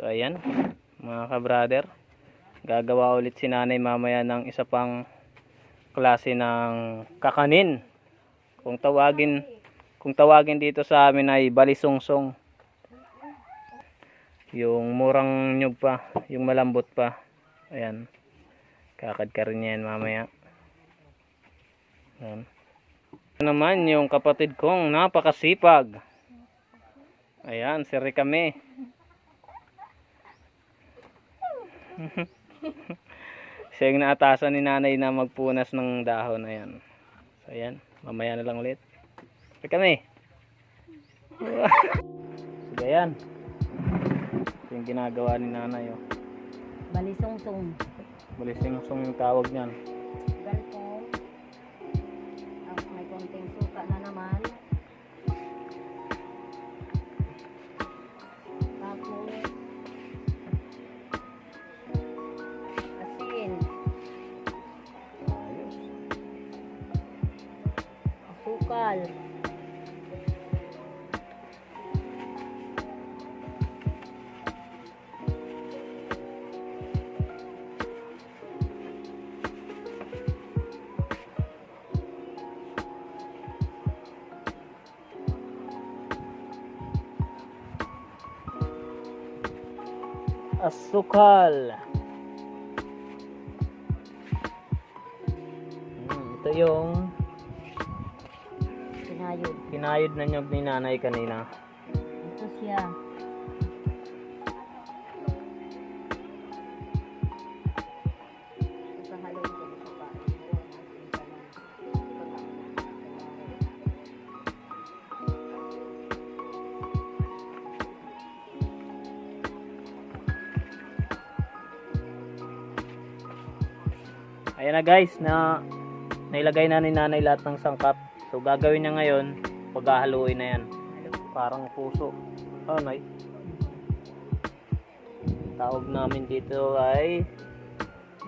So ayan, mga ka-brother. Gagawa ulit si nanay mamaya ng isa pang klase ng kakanin. Kung tawagin kung tawagin dito sa amin ay balisungsong. Yung murang nyug pa, yung malambot pa. Ayan. Kakad ka rin yan mamaya. Ayan. Ito naman yung kapatid kong napakasipag. Ayan, si Ricame. Siya yung naatasan ni nanay na magpunas ng dahon. Ayan. So, ayan. Mamaya na lang ulit. Ricame. Sige, ayan. Ito yung ginagawa ni nanay. Oh. Balisong-song. Balising-song yung tawag niyan. Asukal. Asukal. Hmm, ito yung Pinayod. kinayod na nyog ni nanay kanina. Ito siya. Ayan na guys, na nailagay na ni nanay lahat ng sangkap. So gagawin niya ngayon, paghahaluin na yan. Parang puso. Oh, nay. Tawag namin dito ay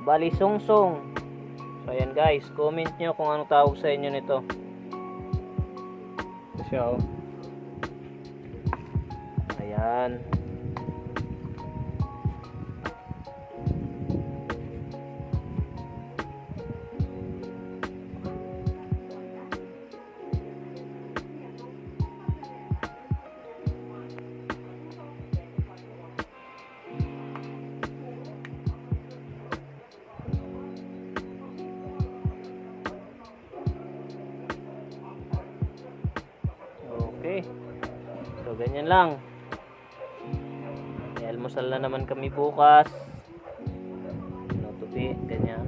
balisungsong. So ayan guys, comment nyo kung anong tawag sa inyo nito. Ito siya oh. Ayan. Ganyan lang. May almusal na naman kami bukas. No tupi, ganyan.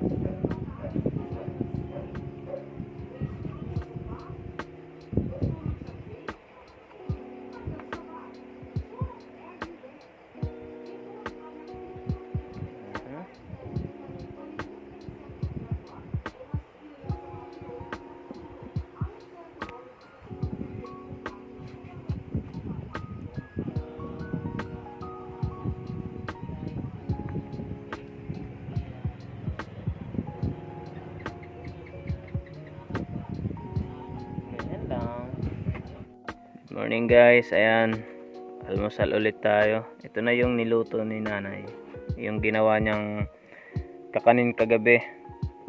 Morning guys, ayan. Almusal ulit tayo. Ito na yung niluto ni nanay. Yung ginawa niyang kakanin kagabi.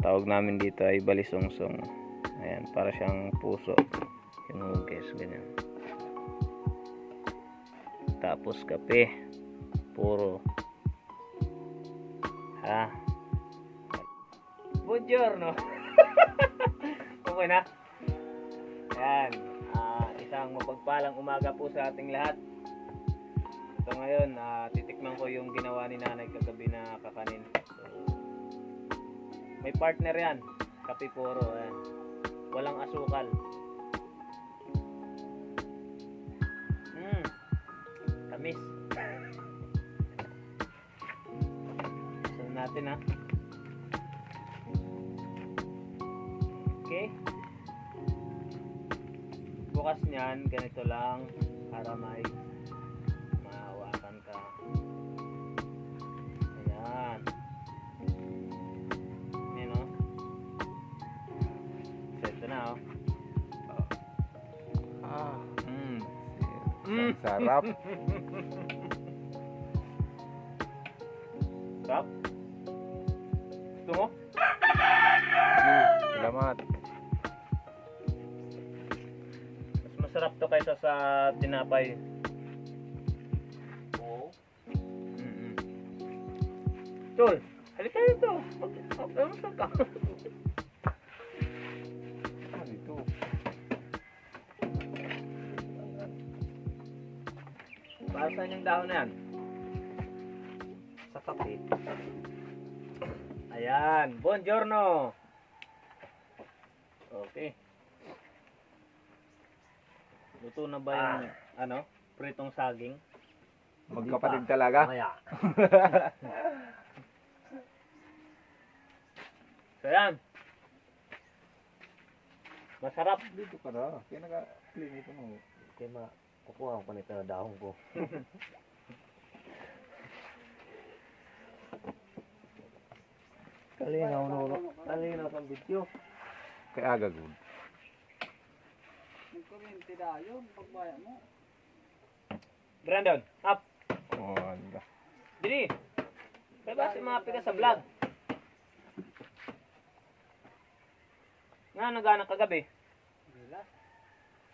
Tawag namin dito ay balisungsong. Ayan, para siyang puso. Yung hugis, ganyan. Tapos kape. Puro. Ha? Buongiorno. okay na? Ayan. Ah, isang mapagpalang umaga po sa ating lahat. So ngayon, ah, titikman ko yung ginawa ni nanay kagabi na kakanin. May partner yan. Kape puro. Ayan. Walang asukal. Hmm. Tamis. So natin ha. Bukas niyan, ganito lang para may mahawakan ka. Ayan. Ayan o. So, ito na o. Ah, Mm. ang sarap. Sarap? Gusto mo? Salamat. Masarap to kaysa sa tinapay. Oo. Mm-mm. Tol, halika dito. Mag- Mag-amasal ka. Ah, dito. Para saan yung dahon na yan? Sa kape. Ayan. Buongiorno. Okay. Luto na ba yung, ano, pritong saging? Magkapatid talaga. Maya. so yan. Masarap. Dito ka na. Kaya naka-clean ito mo. Kaya ma, kukuha ko nito na dahon ko. Kalinaw no, kalinaw sa video. Kaya aga good. Brandon, up. Oh, ka. Dili. Kaya si mga pika sa vlog. Nga, nagana kagabi.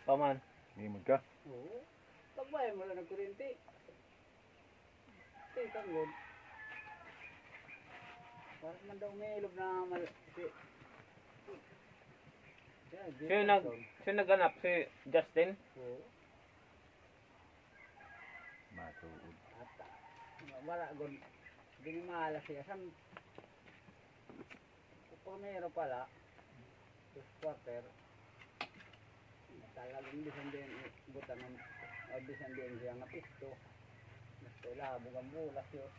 Paman. Himod ka. Pagbayan mo lang ng kuryente. Ito, ito, good. Parang man daw may ilob na mal... Sino nag, sino naganap? Si Justin? Matuod. Wala, good. Hindi ni mahala siya. Sam... Kung meron pala, two quarter, talagang bisan din, buta ng, o bisan din siya nga pisto. Gusto labog ang bulas yun.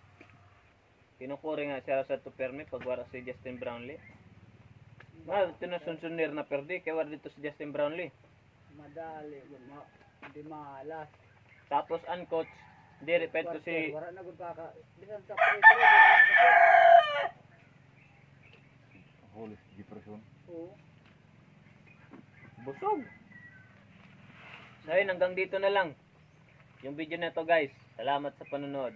Kinukuri nga siya sa tupermi pag wala si Justin Brownlee. Ma, tinusunsunir na perdi. Kaya wala dito si Justin Brownlee. Madali. Ma, hindi malas. Tapos ang coach, di repet ko si Wala na gud pa ka. Bisan sa preso, na. Holy depression. Oo. Busog. So yun, hanggang dito na lang. Yung video na to guys. Salamat sa panonood.